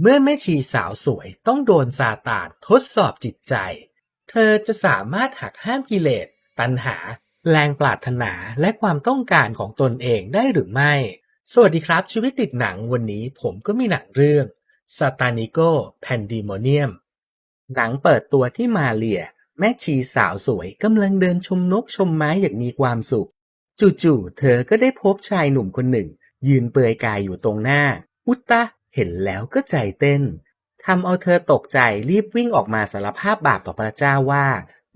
เมื่อแม่ชีสาวสวยต้องโดนซาตานทดสอบจิตใจ เธอจะสามารถหักห้ามกิเลส ตัณหา แรงปรารถนาและความต้องการของตนเองได้หรือไม่ สวัสดีครับชีวิตติดหนังวันนี้ผมก็มีหนังเรื่อง s a t a n i c o Pandemonium หนังเปิดตัวที่มาเลีย แม่ชีสาวสวยกำลังเดินชมนกชมไม้อย่างมีความสุข จู่ๆเธอก็ได้พบชายหนุ่มคนหนึ่ง ยืนเปลือยกายอยู่ตรงหน้า อุตตะ เห็นแล้วก็ใจเต้นทำเอาเธอตกใจรีบวิ่งออกมาสารภาพบาปต่อพระเจ้าว่า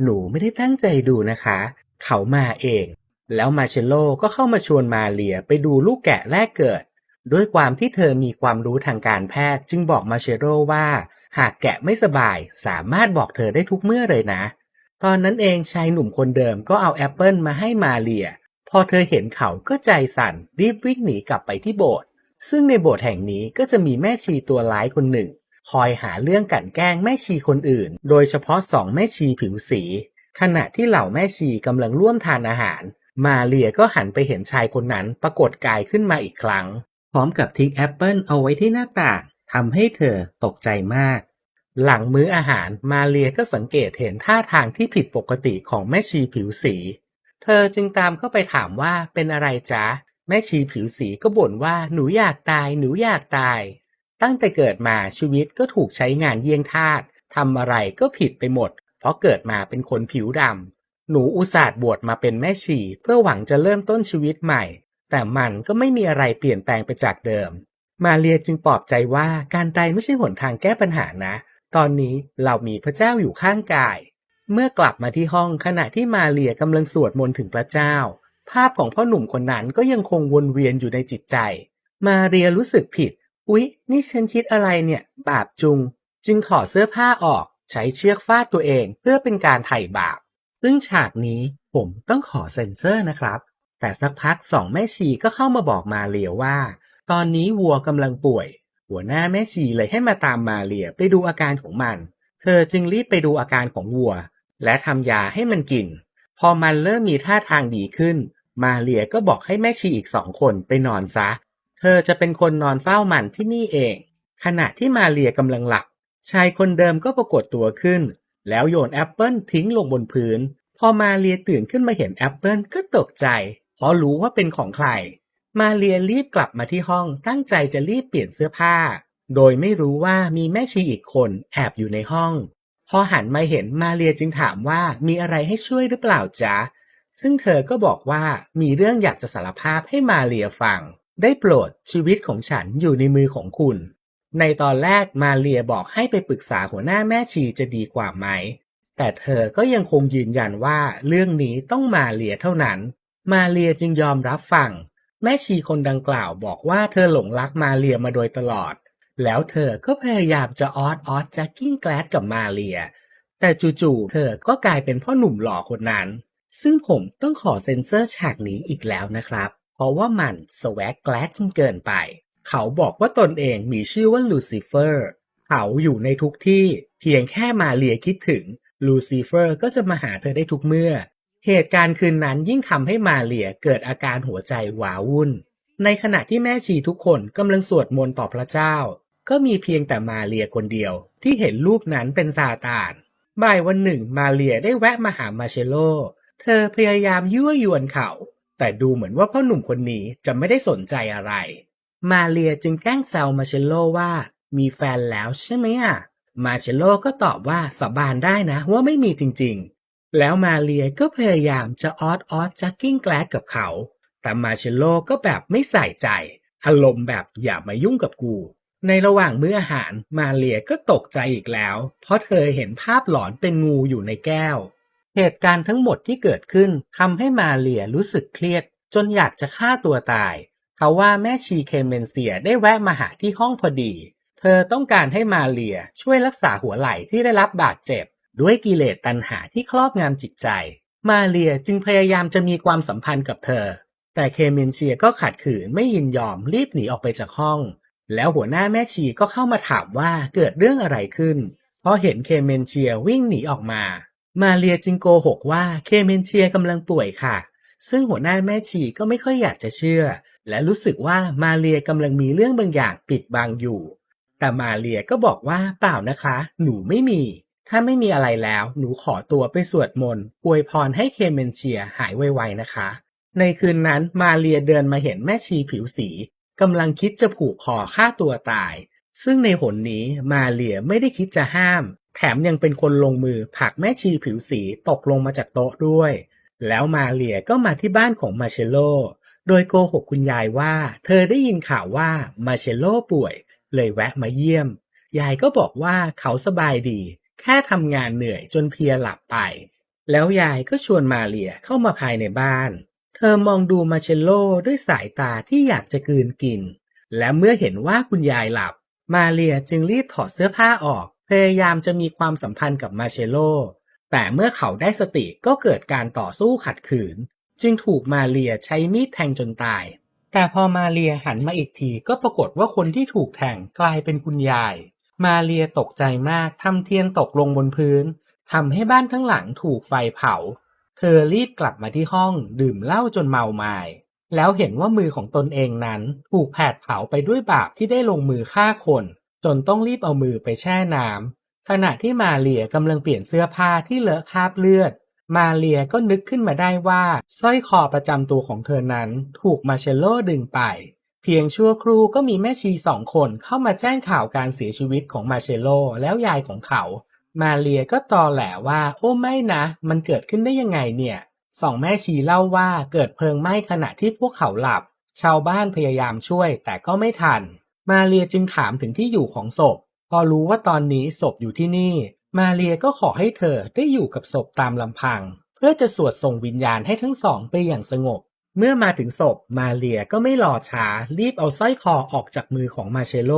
หนูไม่ได้ตั้งใจดูนะคะ เขามาเอง แล้วมาเชลโลก็เข้ามาชวนมาเลียไปดูลูกแกะแรกเกิด ด้วยความที่เธอมีความรู้ทางการแพทย์จึงบอกมาเชโรว่า หากแกะไม่สบายสามารถบอกเธอได้ทุกเมื่อเลยนะ ตอนนั้นเองชายหนุ่มคนเดิมก็เอาแอปเปิลมาให้มาเลีย พอเธอเห็นเขาก็ใจสั่นรีบวิ่งหนีกลับไปที่โบสถ์ ซึ่งในโบสถ์แห่งนี้ก็จะมีแม่ชีตัวร้ายคนหนึ่ง คอยหาเรื่องกลั่นแกล้งแม่ชีคนอื่น โดยเฉพาะสองแม่ชีผิวสี ขณะที่เหล่าแม่ชีกำลังร่วมทานอาหาร มาเลียก็หันไปเห็นชายคนนั้นปรากฏกายขึ้นมาอีกครั้ง พร้อมกับทิ้งแอปเปิลเอาไว้ที่หน้าต่างทำให้เธอตกใจมาก หลังมื้ออาหารมาเลียก็สังเกตเห็นท่าทางที่ผิดปกติของแม่ชีผิวสี เธอจึงตามเข้าไปถามว่าเป็นอะไรจ๊ะ แม่ชีผิวสีก็บ่นว่าหนูอยากตายหนูอยากตาย ตั้งแต่เกิดมาชีวิตก็ถูกใช้งานเยี่ยงทาสทำอะไรก็ผิดไปหมด เพราะเกิดมาเป็นคนผิวดำหนูอุตส่าห์บวชมาเป็นแม่ชีเพื่อหวังจะเริ่มต้นชีวิตใหม่ แต่มันก็ไม่มีอะไรเปลี่ยนแปลงไปจากเดิม มาเรียจึงปลอบใจว่าการตายไม่ใช่หนทางแก้ปัญหานะ ตอนนี้เรามีพระเจ้าอยู่ข้างกาย เมื่อกลับมาที่ห้องขณะที่มาเรียกำลังสวดมนต์ถึงพระเจ้า ภาพของพ่อหนุ่มคนนั้นก็ยังคงวนเวียนอยู่ในจิตใจ มาเรียรู้สึกผิด อุ๊ย นี่ฉันคิดอะไรเนี่ย บาปจุง จึงถอดเสื้อผ้าออก ใช้เชือกฟาดตัวเองเพื่อเป็นการไถ่บาป ซึ่งฉากนี้ผมต้องขอเซ็นเซอร์นะครับ แต่สักพักสองแม่ชีก็เข้ามาบอกมาเรียว่า ตอนนี้วัวกำลังป่วย หัวหน้าแม่ชีเลยให้มาตามมาเรียไปดูอาการของมัน เธอจึงรีบไปดูอาการของวัว และทำยาให้มันกิน พอมันเริ่มมีท่าทางดีขึ้น มาเรียก็บอกให้แม่ชีอีกสองคนไปนอนซะ เธอจะเป็นคนนอนเฝ้ามันที่นี่เอง ขณะที่มาเรียกำลังหลับชายคนเดิมก็ปรากฏตัวขึ้น แล้วโยนแอปเปิลทิ้งลงบนพื้น พอมาเรียตื่นขึ้นมาเห็นแอปเปิลก็ตกใจ เพราะรู้ว่าเป็นของใคร มาเรียรีบกลับมาที่ห้องตั้งใจจะรีบเปลี่ยนเสื้อผ้า โดยไม่รู้ว่ามีแม่ชีอีกคนแอบอยู่ในห้อง พอหันมาเห็นมาเรียจึงถามว่ามีอะไรให้ช่วยหรือเปล่าจ๊ะ ซึ่งเธอก็บอกว่ามีเรื่องอยากจะสารภาพให้มาเรียฟัง ได้โปรดชีวิตของฉันอยู่ในมือของคุณ ในตอนแรกมาเรียบอกให้ไปปรึกษาหัวหน้าแม่ชีจะดีกว่าไหม แต่เธอก็ยังคงยืนยันว่าเรื่องนี้ต้องมาเรียเท่านั้น มาเรียจึงยอมรับฟัง แม่ชีคนดังกล่าวบอกว่าเธอหลงรักมาเรียมาโดยตลอด แล้วเธอก็พยายามจะออดออดแจ็คกิ้งแกลดกับมาเรียแต่จู่ๆเธอก็กลายเป็นพ่อหนุ่มหล่อคนนั้น ซึ่งผมต้องขอเซ็นเซอร์ฉากนี้อีกแล้วนะครับ เพราะว่ามันสวกแกลดจนเกินไป เขาบอกว่าตนเองมีชื่อว่าลูซิเฟอร์ เขาอยู่ในทุกที่ เพียงแค่มาเรียคิดถึง ลูซิเฟอร์ก็จะมาหาเธอได้ทุกเมื่อ เหตุการณ์คืนนั้นยิ่งทำให้มาเรียเกิดอาการหัวใจหวาวุ่น ในขณะที่แม่ชีทุกคนกำลังสวดมนต์ต่อพระเจ้า ก็มีเพียงแต่มาเรียคนเดียว ที่เห็นรูปนั้นเป็นซาตานบ่ายวันหนึ่งมาเรียได้แวะมาหามาเชโล เธอพยายามยั่วยวนเขา แต่ดูเหมือนว่าพ่อหนุ่มคนนี้จะไม่ได้สนใจอะไร มาเรียจึงแกล้งแซวมาเชลโลว่า มีแฟนแล้วใช่ไหมอะ มาเชลโลก็ตอบว่าสาบานได้นะว่าไม่มีจริงๆ แล้วมาเรียก็พยายามจะออดออดจักกิ้งแกลดกับเขา แต่มาเชลโลก็แบบไม่ใส่ใจ อารมณ์แบบอย่ามายุ่งกับกู ในระหว่างมื้ออาหารมาเรียก็ตกใจอีกแล้ว เพราะเธอเห็นภาพหลอนเป็นงูอยู่ในแก้ว เหตุการณ์ทั้งหมดที่เกิดขึ้นทำให้มาเรียรู้สึกเครียด จนอยากจะฆ่าตัวตาย เขาว่าแม่ชีเคเมนเซียได้แวะมาหาที่ห้องพอดี เธอต้องการให้มาเรียช่วยรักษาหัวไหล่ที่ได้รับบาดเจ็บ ด้วยกิเลสตัณหาที่ครอบงำจิตใจ มาเรียจึงพยายามจะมีความสัมพันธ์กับเธอ แต่เคเมนเชียก็ขัดขืนไม่ยินยอมรีบหนีออกไปจากห้อง แล้วหัวหน้าแม่ชีก็เข้ามาถามว่าเกิดเรื่องอะไรขึ้นพราะเห็นเคเมนเชียวิ่งหนีออกมา มาเรียจึงโกหกว่าเคเมนเชียกำลังป่วยค่ะ ซึ่งหัวหน้าแม่ชีก็ไม่ค่อยอยากจะเชื่อ และรู้สึกว่ามาเรียกำลังมีเรื่องบางอย่างปิดบังอยู่ แต่มาเรียก็บอกว่าเปล่านะคะ หนูไม่มี ถ้าไม่มีอะไรแล้ว หนูขอตัวไปสวดมนต์อวยพรให้เคเมนเชียหายไวๆนะคะ ในคืนนั้นมาเรียเดินมาเห็นแม่ชีผิวสีกำลังคิดจะผูกคอฆ่าตัวตาย ซึ่งในหนนี้มาเรียไม่ได้คิดจะห้าม แถมยังเป็นคนลงมือผลักแม่ชีผิวสีตกลงมาจากโต๊ะด้วย แล้วมาเรียก็มาที่บ้านของมาเชโล โดยโกหกคุณยายว่า เธอได้ยินข่าวว่ามาเชโลป่วย เลยแวะมาเยี่ยม ยายก็บอกว่าเขาสบายดี แค่ทำงานเหนื่อยจนเพลียหลับไป แล้วยายก็ชวนมาเรียเข้ามาภายในบ้าน เธอมองดูมาเชลโลด้วยสายตาที่อยากจะกืนกิน และเมื่อเห็นว่าคุณยายหลับ มาเรียจึงรีบถอดเสื้อผ้าออก พยายามจะมีความสัมพันธ์กับมาเชโล แต่เมื่อเขาได้สติก็เกิดการต่อสู้ขัดขืน จึงถูกมาเรียใช้มีดแทงจนตาย แต่พอมาเรียหันมาอีกทีก็ปรากฏว่าคนที่ถูกแทงกลายเป็นคุณยาย มาเรียตกใจมากทำเทียนตกลงบนพื้นทำให้บ้านทั้งหลังถูกไฟเผา เธอรีบกลับมาที่ห้องดื่มเหล้าจนเมาไมา้แล้วเห็นว่ามือของตนเองนั้นถูกแผดเผาไปด้วยบาปที่ได้ลงมือฆ่าคน จนต้องรีบเอามือไปแช่น้ำขณะที่มาเรียกำลังเปลี่ยนเสื้อผ้าที่เลอะคราบเลือด มาเรียก็นึกขึ้นมาได้ว่าสร้อยคอประจำตัวของเธอนั้นถูกมาเชลโลดึงไป เพียงชั่วครู่ก็มีแม่ชีสองคนเข้ามาแจ้งข่าวการเสียชีวิตของมาเชลโลแล้วยายของเขา มาเรียก็ตอแหลว่า โอ้ไม่นะ มันเกิดขึ้นได้ยังไงเนี่ยสองแม่ชีเล่าว่าเกิดเพลิงไหม้ขณะที่พวกเขาหลับ ชาวบ้านพยายามช่วยแต่ก็ไม่ทัน มาเรียจึงถามถึงที่อยู่ของศพ พอรู้ว่าตอนนี้ศพอยู่ที่นี่ มาเรียก็ขอให้เธอได้อยู่กับศพตามลำพัง เพื่อจะสวดส่งวิญญาณให้ทั้งสองไปอย่างสงบ เมื่อมาถึงศพมาเรียก็ไม่รอช้ารีบเอาสร้อยคอออกจากมือของมาเชโล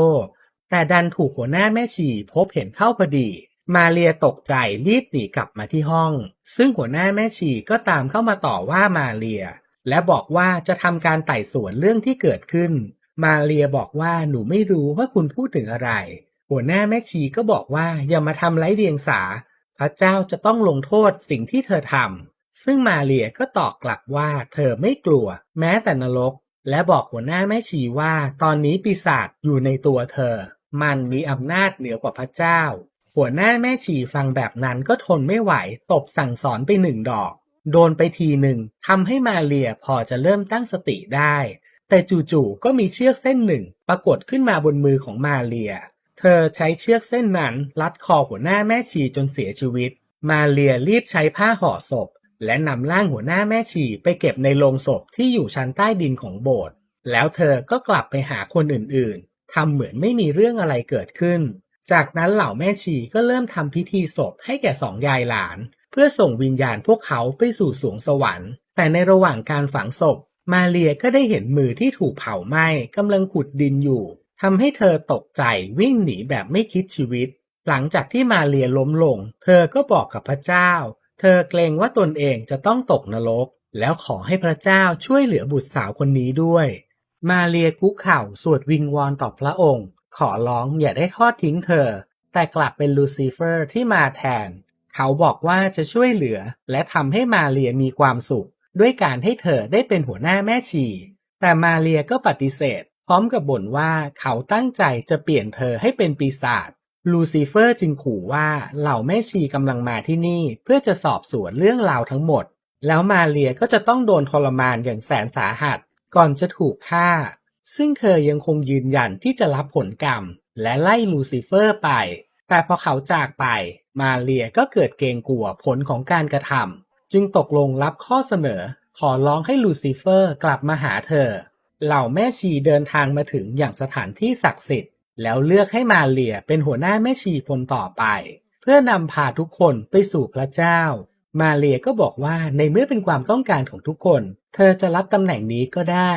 แต่ดันถูกหัวหน้าแม่ชีพบเห็นเข้าพอดีมาเรียตกใจรีบหนีกลับมาที่ห้อง ซึ่งหัวหน้าแม่ชีก็ตามเข้ามาต่อว่ามาเรีย และบอกว่าจะทำการไต่สวนเรื่องที่เกิดขึ้น มาเรียบอกว่าหนูไม่รู้ว่าคุณพูดถึงอะไร หัวหน้าแม่ชีก็บอกว่าอย่ามาทำไร้เดียงสา พระเจ้าจะต้องลงโทษสิ่งที่เธอทำซึ่งมาเรียก็ตอบกลับว่าเธอไม่กลัว แม้แต่นรก และบอกหัวหน้าแม่ชีว่าตอนนี้ปีศาจอยู่ในตัวเธอ มันมีอำนาจเหนือกว่าพระเจ้า หัวหน้าแม่ชีฟังแบบนั้นก็ทนไม่ไหวตบสั่งสอนไปหนึ่งดอก โดนไปทีหนึ่งทำให้มาเรียพอจะเริ่มตั้งสติได้ แต่จู่ๆก็มีเชือกเส้นหนึ่งปรากฏขึ้นมาบนมือของมาเรีย เธอใช้เชือกเส้นนั้นรัดคอหัวหน้าแม่ชีจนเสียชีวิต มาเรียรีบใช้ผ้าห่อศพ และนำร่างหัวหน้าแม่ชีไปเก็บในโลงศพที่อยู่ชั้นใต้ดินของโบสถ์ แล้วเธอก็กลับไปหาคนอื่นๆ ทำเหมือนไม่มีเรื่องอะไรเกิดขึ้น จากนั้นเหล่าแม่ชีก็เริ่มทำพิธีศพให้แก่สองยายหลาน เพื่อส่งวิญญาณพวกเขาไปสู่สวงสวรรค์ แต่ในระหว่างการฝังศพ มาเรียก็ได้เห็นมือที่ถูกเผาไหม้กำลังขุดดินอยู่ทำให้เธอตกใจวิ่งหนีแบบไม่คิดชีวิต หลังจากที่มาเรียล้มลง เธอก็บอกกับพระเจ้า เธอเกรงว่าตนเองจะต้องตกนรก แล้วขอให้พระเจ้าช่วยเหลือบุตรสาวคนนี้ด้วย มาเรียคุกเข่าสวดวิงวอนต่อพระองค์ ขอร้องอย่าได้ทอดทิ้งเธอ แต่กลับเป็นลูซิเฟอร์ที่มาแทน เขาบอกว่าจะช่วยเหลือและทำให้มาเรียมีความสุข ด้วยการให้เธอได้เป็นหัวหน้าแม่ชี แต่มาเรียก็ปฏิเสธ พร้อมกับบ่นว่าเขาตั้งใจจะเปลี่ยนเธอให้เป็นปีศาจลูซิเฟอร์จึงขู่ว่าเหล่าแม่ชีกำลังมาที่นี่เพื่อจะสอบสวนเรื่องราวทั้งหมด แล้วมาเรียก็จะต้องโดนทรมานอย่างแสนสาหัส ก่อนจะถูกฆ่า ซึ่งเธอยังคงยืนยันที่จะรับผลกรรม และไล่ลูซิเฟอร์ไป แต่พอเขาจากไป มาเรียก็เกิดเกรงกลัวผลของการกระทำ จึงตกลงรับข้อเสนอ ขอร้องให้ลูซิเฟอร์กลับมาหาเธอ เหล่าแม่ชีเดินทางมาถึงอย่างสถานที่ศักดิ์สิทธิ์ แล้วเลือกให้มาเรียเป็นหัวหน้าแม่ชีคนต่อไป เพื่อนำพาทุกคนไปสู่พระเจ้า มาเรียก็บอกว่าในเมื่อเป็นความต้องการของทุกคน เธอจะรับตำแหน่งนี้ก็ได้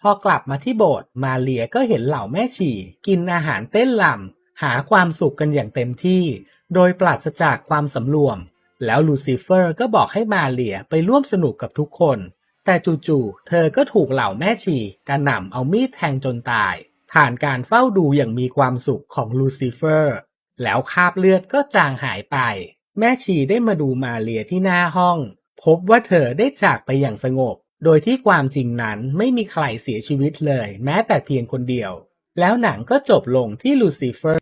พอกลับมาที่โบสถ์มาเรียก็เห็นเหล่าแม่ชี กินอาหารเต้นลำหาความสุขกันอย่างเต็มที่ โดยปราศจากความสำรวม แล้วลูซิเฟอร์ก็บอกให้มาเรียไปร่วมสนุกกับทุกคน แต่จู่ๆ เธอก็ถูกเหล่าแม่ชีกระหน่ำเอามีดแทงจนตาย ผ่านการเฝ้าดูอย่างมีความสุขของลูซิเฟอร์ แล้วคาบเลือดก็จางหายไป แม่ชีได้มาดูมาเรียที่หน้าห้อง พบว่าเธอได้จากไปอย่างสงบ โดยที่ความจริงนั้นไม่มีใครเสียชีวิตเลย แม้แต่เพียงคนเดียว แล้วหนังก็จบลงที่ลูซิเฟอร์